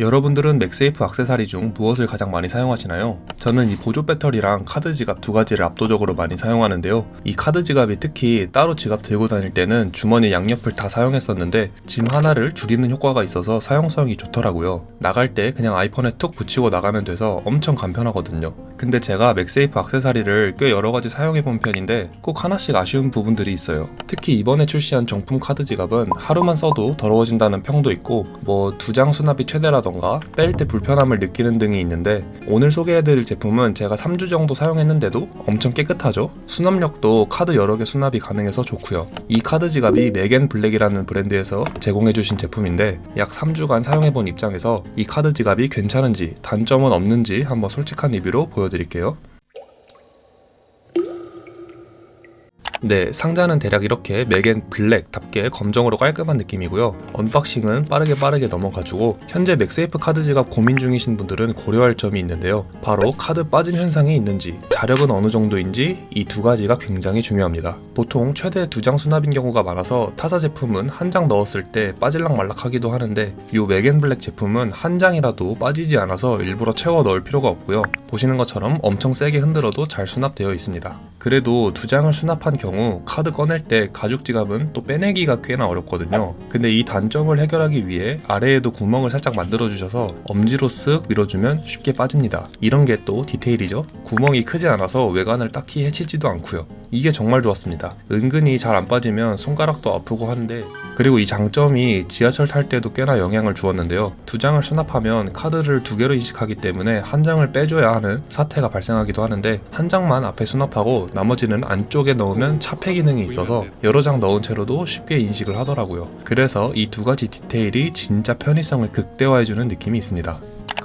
여러분들은 맥세이프 악세사리 중 무엇을 가장 많이 사용하시나요? 저는 이 보조 배터리랑 카드 지갑 두 가지를 압도적으로 많이 사용하는데요. 이 카드 지갑이 특히 따로 지갑 들고 다닐 때는 주머니 양옆을 다 사용했었는데 짐 하나를 줄이는 효과가 있어서 사용성이 좋더라고요. 나갈 때 그냥 아이폰에 툭 붙이고 나가면 돼서 엄청 간편하거든요. 근데 제가 맥세이프 악세사리를 꽤 여러 가지 사용해 본 편인데 꼭 하나씩 아쉬운 부분들이 있어요. 특히 이번에 출시한 정품 카드 지갑은 하루만 써도 더러워진다는 평도 있고 뭐 두 장 수납이 최대라던가 뺄 때 불편함을 느끼는 등이 있는데 오늘 소개해드릴 제품은 제가 3주 정도 사용했는데도 엄청 깨끗하죠? 수납력도 카드 여러 개 수납이 가능해서 좋고요. 이 카드 지갑이 맥앤 블랙이라는 브랜드에서 제공해주신 제품인데 약 3주간 사용해본 입장에서 이 카드 지갑이 괜찮은지 단점은 없는지 한번 솔직한 리뷰로 보여드릴게요. 보여드릴게요. 네, 상자는 대략 이렇게 맥앤 블랙답게 검정으로 깔끔한 느낌이고요. 언박싱은 빠르게 빠르게 넘어가지고 현재 맥세이프 카드 지갑 고민 중이신 분들은 고려할 점이 있는데요. 바로 카드 빠짐 현상이 있는지, 자력은 어느 정도인지 이 두 가지가 굉장히 중요합니다. 보통 최대 두 장 수납인 경우가 많아서 타사 제품은 한 장 넣었을 때 빠질락 말락하기도 하는데 이 맥앤 블랙 제품은 한 장이라도 빠지지 않아서 일부러 채워 넣을 필요가 없고요. 보시는 것처럼 엄청 세게 흔들어도 잘 수납되어 있습니다. 그래도 두 장을 수납한 경우 카드 꺼낼 때 가죽 지갑은 또 빼내기가 꽤나 어렵거든요. 근데 이 단점을 해결하기 위해 아래에도 구멍을 살짝 만들어 주셔서 엄지로 쓱 밀어주면 쉽게 빠집니다. 이런 게 또 디테일이죠. 구멍이 크지 않아서 외관을 딱히 해치지도 않고요. 이게 정말 좋았습니다. 은근히 잘 안 빠지면 손가락도 아프고 한데 그리고 이 장점이 지하철 탈 때도 꽤나 영향을 주었는데요. 두 장을 수납하면 카드를 두 개로 인식하기 때문에 한 장을 빼줘야 하는 사태가 발생하기도 하는데 한 장만 앞에 수납하고 나머지는 안쪽에 넣으면 차폐 기능이 있어서 여러 장 넣은 채로도 쉽게 인식을 하더라고요. 그래서 이 두 가지 디테일이 진짜 편의성을 극대화해주는 느낌이 있습니다.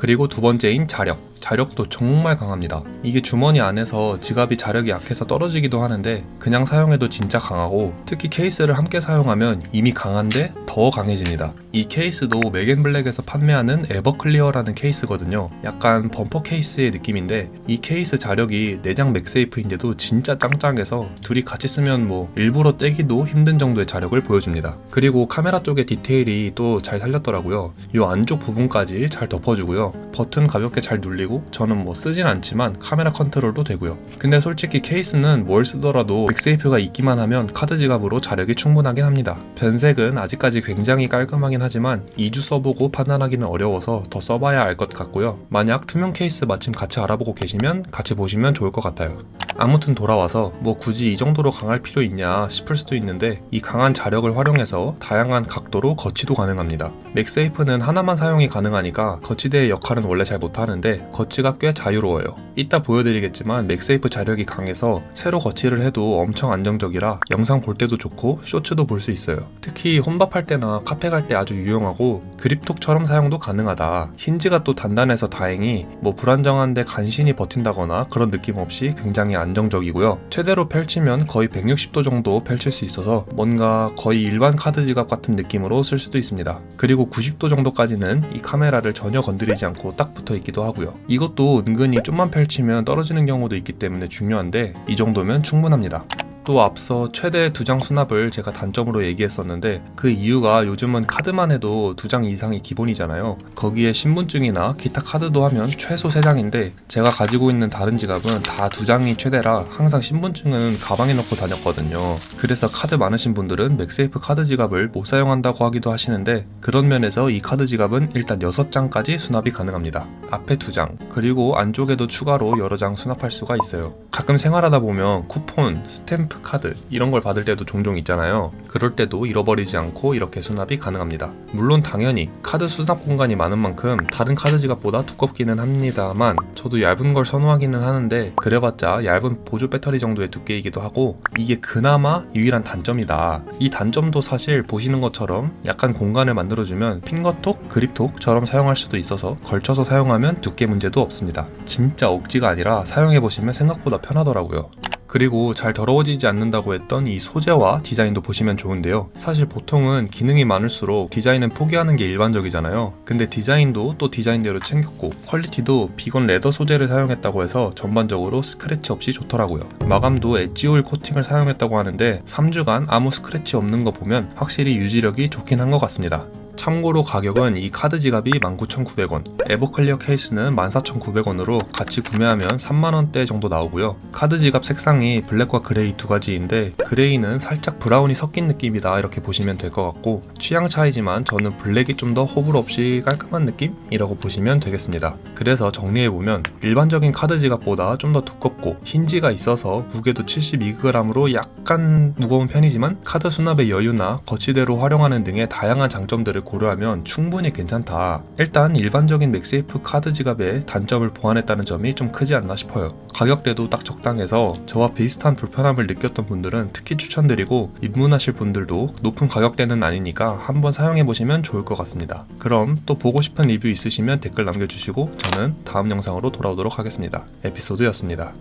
그리고 두 번째인 자력. 자력도 정말 강합니다. 이게 주머니 안에서 지갑이 자력이 약해서 떨어지기도 하는데 그냥 사용해도 진짜 강하고 특히 케이스를 함께 사용하면 이미 강한데 더 강해집니다. 이 케이스도 맥앤블랙에서 판매하는 에버클리어라는 케이스거든요. 약간 범퍼 케이스의 느낌인데 이 케이스 자력이 내장 맥세이프인데도 진짜 짱짱해서 둘이 같이 쓰면 뭐 일부러 떼기도 힘든 정도의 자력을 보여줍니다. 그리고 카메라 쪽의 디테일이 또 잘 살렸더라고요. 이 안쪽 부분까지 잘 덮어주고요. 버튼 가볍게 잘 눌리고 저는 뭐 쓰진 않지만 카메라 컨트롤도 되고요. 근데 솔직히 케이스는 뭘 쓰더라도 맥세이프가 있기만 하면 카드 지갑으로 자력이 충분하긴 합니다. 변색은 아직까지 굉장히 깔끔하긴 하지만 2주 써보고 판단하기는 어려워서 더 써봐야 알 것 같고요. 만약 투명 케이스 마침 같이 알아보고 계시면 같이 보시면 좋을 것 같아요. 아무튼 돌아와서 뭐 굳이 이 정도로 강할 필요 있냐 싶을 수도 있는데 이 강한 자력을 활용해서 다양한 각도로 거치도 가능합니다. 맥세이프는 하나만 사용이 가능하니까 거치대의 역할은 원래 잘 못하는데 거치가 꽤 자유로워요. 이따 보여드리겠지만 맥세이프 자력이 강해서 세로 거치를 해도 엄청 안정적이라 영상 볼 때도 좋고 쇼츠도 볼 수 있어요. 특히 혼밥할 때나 카페 갈 때 아주 유용하고 그립톡처럼 사용도 가능하다. 힌지가 또 단단해서 다행히 뭐 불안정한데 간신히 버틴다거나 그런 느낌 없이 굉장히 안정적이고요. 최대로 펼치면 거의 160도 정도 펼칠 수 있어서 뭔가 거의 일반 카드 지갑 같은 느낌으로 쓸 수도 있습니다. 그리고 90도 정도까지는 이 카메라를 전혀 건드리지 않고 딱 붙어 있기도 하고요. 이것도 은근히 좀만 펼치면 떨어지는 경우도 있기 때문에 중요한데 이 정도면 충분합니다. 또 앞서 최대 두 장 수납을 제가 단점으로 얘기했었는데 그 이유가 요즘은 카드만 해도 두 장 이상이 기본이잖아요. 거기에 신분증이나 기타 카드도 하면 최소 세 장인데 제가 가지고 있는 다른 지갑은 다 두 장이 최대라 항상 신분증은 가방에 넣고 다녔거든요. 그래서 카드 많으신 분들은 맥세이프 카드 지갑을 못 사용한다고 하기도 하시는데 그런 면에서 이 카드 지갑은 일단 6장까지 수납이 가능합니다. 앞에 두 장, 그리고 안쪽에도 추가로 여러 장 수납할 수가 있어요. 가끔 생활하다 보면 쿠폰, 스탬프 카드 이런 걸 받을 때도 종종 있잖아요. 그럴 때도 잃어버리지 않고 이렇게 수납이 가능합니다. 물론 당연히 카드 수납 공간이 많은 만큼 다른 카드 지갑보다 두껍기는 합니다만 저도 얇은 걸 선호하기는 하는데 그래봤자 얇은 보조 배터리 정도의 두께이기도 하고 이게 그나마 유일한 단점이다. 이 단점도 사실 보시는 것처럼 약간 공간을 만들어주면 핑거톡, 그립톡처럼 사용할 수도 있어서 걸쳐서 사용하면 두께 문제도 없습니다. 진짜 억지가 아니라 사용해보시면 생각보다 편하더라고요. 그리고 잘 더러워지지 않는다고 했던 이 소재와 디자인도 보시면 좋은데요. 사실 보통은 기능이 많을수록 디자인은 포기하는 게 일반적이잖아요. 근데 디자인도 또 디자인대로 챙겼고 퀄리티도 비건 레더 소재를 사용했다고 해서 전반적으로 스크래치 없이 좋더라고요. 마감도 엣지오일 코팅을 사용했다고 하는데 3주간 아무 스크래치 없는 거 보면 확실히 유지력이 좋긴 한 것 같습니다. 참고로 가격은 이 카드 지갑이 19,900원, 에버클리어 케이스는 14,900원으로 같이 구매하면 3만원대 정도 나오고요. 카드 지갑 색상이 블랙과 그레이 두 가지인데 그레이는 살짝 브라운이 섞인 느낌이다 이렇게 보시면 될 것 같고 취향 차이지만 저는 블랙이 좀 더 호불호 없이 깔끔한 느낌이라고 보시면 되겠습니다. 그래서 정리해보면 일반적인 카드 지갑보다 좀 더 두껍고 힌지가 있어서 무게도 72g으로 약간 무거운 편이지만 카드 수납의 여유나 거치대로 활용하는 등의 다양한 장점들을 고려하면 충분히 괜찮다. 일단 일반적인 맥세이프 카드 지갑의 단점을 보완했다는 점이 좀 크지 않나 싶어요. 가격대도 딱 적당해서 저와 비슷한 불편함을 느꼈던 분들은 특히 추천드리고 입문하실 분들도 높은 가격대는 아니니까 한번 사용해 보시면 좋을 것 같습니다. 그럼 또 보고 싶은 리뷰 있으시면 댓글 남겨주시고 저는 다음 영상으로 돌아오도록 하겠습니다. 에피소드였습니다.